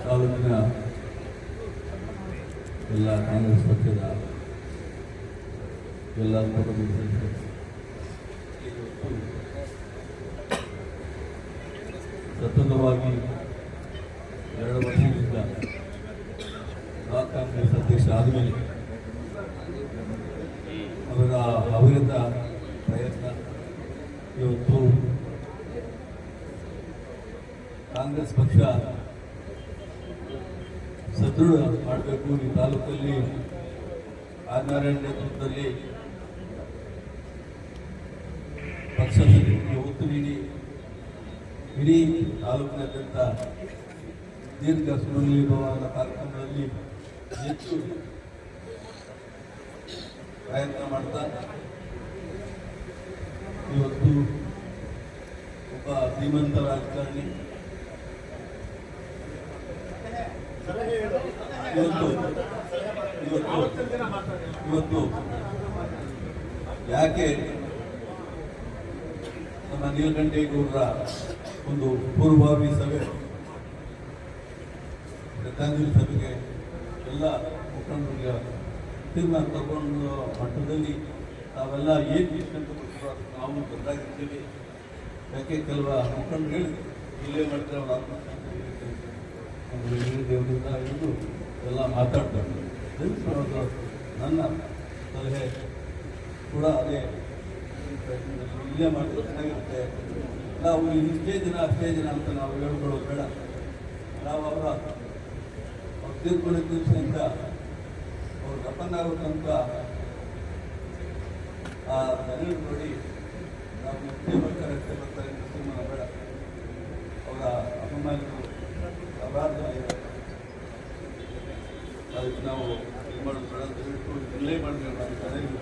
ತಾಲೂಕಿನ ಎಲ್ಲ ಕಾಂಗ್ರೆಸ್ ಪಕ್ಷದ ಎಲ್ಲ ಕುಟುಂಬ ಸತತವಾಗಿ ಎರಡು ವರ್ಷದಿಂದ ಬ್ಲಾಕ್ ಕಾಂಗ್ರೆಸ್ ಅಧ್ಯಕ್ಷ ಆದಮೇಲೆ ಅವರ ಅವಿರತ ಪ್ರಯತ್ನ ಇವತ್ತು ಕಾಂಗ್ರೆಸ್ ಪಕ್ಷ ಸದೃಢ ಮಾಡಬೇಕು ಈ ತಾಲೂಕಲ್ಲಿ. ಆರ್ನಾರಾಯಣ ನೇತೃತ್ವದಲ್ಲಿ ಪಕ್ಷಕ್ಕೆ ಒತ್ತು ನೀಡಿ ಇಡೀ ತಾಲೂಕಿನಾದ್ಯಂತ ದೀರ್ಘ ಸುರುಳಿರುವಾದ ಕಾರ್ಯಕ್ರಮಗಳಲ್ಲಿ ಹೆಚ್ಚು ಪ್ರಯತ್ನ ಮಾಡ್ತಾ ಇವತ್ತು ಒಬ್ಬ ಧೀಮಂತ ರಾಜಕಾರಣಿ ಇವತ್ತು ಇವತ್ತು ಇವತ್ತು. ಯಾಕೆ ನಮ್ಮ ನೀಲಕಂಠೇಗೌಡರ ಒಂದು ಪೂರ್ವಭಾವಿ ಸಭೆ? ಶ್ರದ್ಧಾಂಜಲಿ ಸಭೆಗೆ ಎಲ್ಲ ಮುಖಂಡರಿಗೆ ತೀರ್ಮಾನ ತಗೊಂಡ ಮಟ್ಟದಲ್ಲಿ ನಾವೆಲ್ಲ ಏನು ಇಷ್ಟಂತ ನಾವು ಬದಲಾಗಿರ್ತೀವಿ ಯಾಕೆ ಕೆಲವ ಮುಖಂಡರು ಹೇಳಿ ಇಲ್ಲೇ ಮಾಡಿದ್ರೆ ಅವರ ಹಿರಿಯ ದೇವರಿಂದ ಹಿಡಿದು ಎಲ್ಲ ಮಾತಾಡ್ತಾರೆ. ದಯವಿಟ್ಟು ಮಾಡೋದು ನನ್ನ ಸಲಹೆ ಕೂಡ ಅದೇ. ಇಲ್ಲೇ ಮಾಡಿದ್ರೆ ಚೆನ್ನಾಗಿರುತ್ತೆ. ನಾವು ಇಷ್ಟೇ ದಿನ ಅಷ್ಟೇ ದಿನ ಅಂತ ನಾವು ಹೇಳ್ಕೊಳ್ಳೋದು ಬೇಡ. ನಾವು ಅವರ ಅವ್ರು ತೀರ್ಕೊಂಡಿದ್ದ ದಿವಸದಿಂದ ಅವ್ರು ತನಕ ಆ ದಲಿತ ನೋಡಿ ನಾವು ಎಷ್ಟೇ ಬರ್ತಾರೆ ಎಷ್ಟೇ ಬರ್ತಾರೆ ಅಂತ ತೀರ್ಮಾನ ಬೇಡ. ಅವರ ಅಭಿಮಾನಿಗಳು ಅದಕ್ಕೆ ನಾವು ಇದು ಮಾಡಿದ್ರೆ ನಾವು ತಲೆಯಲ್ಲಿ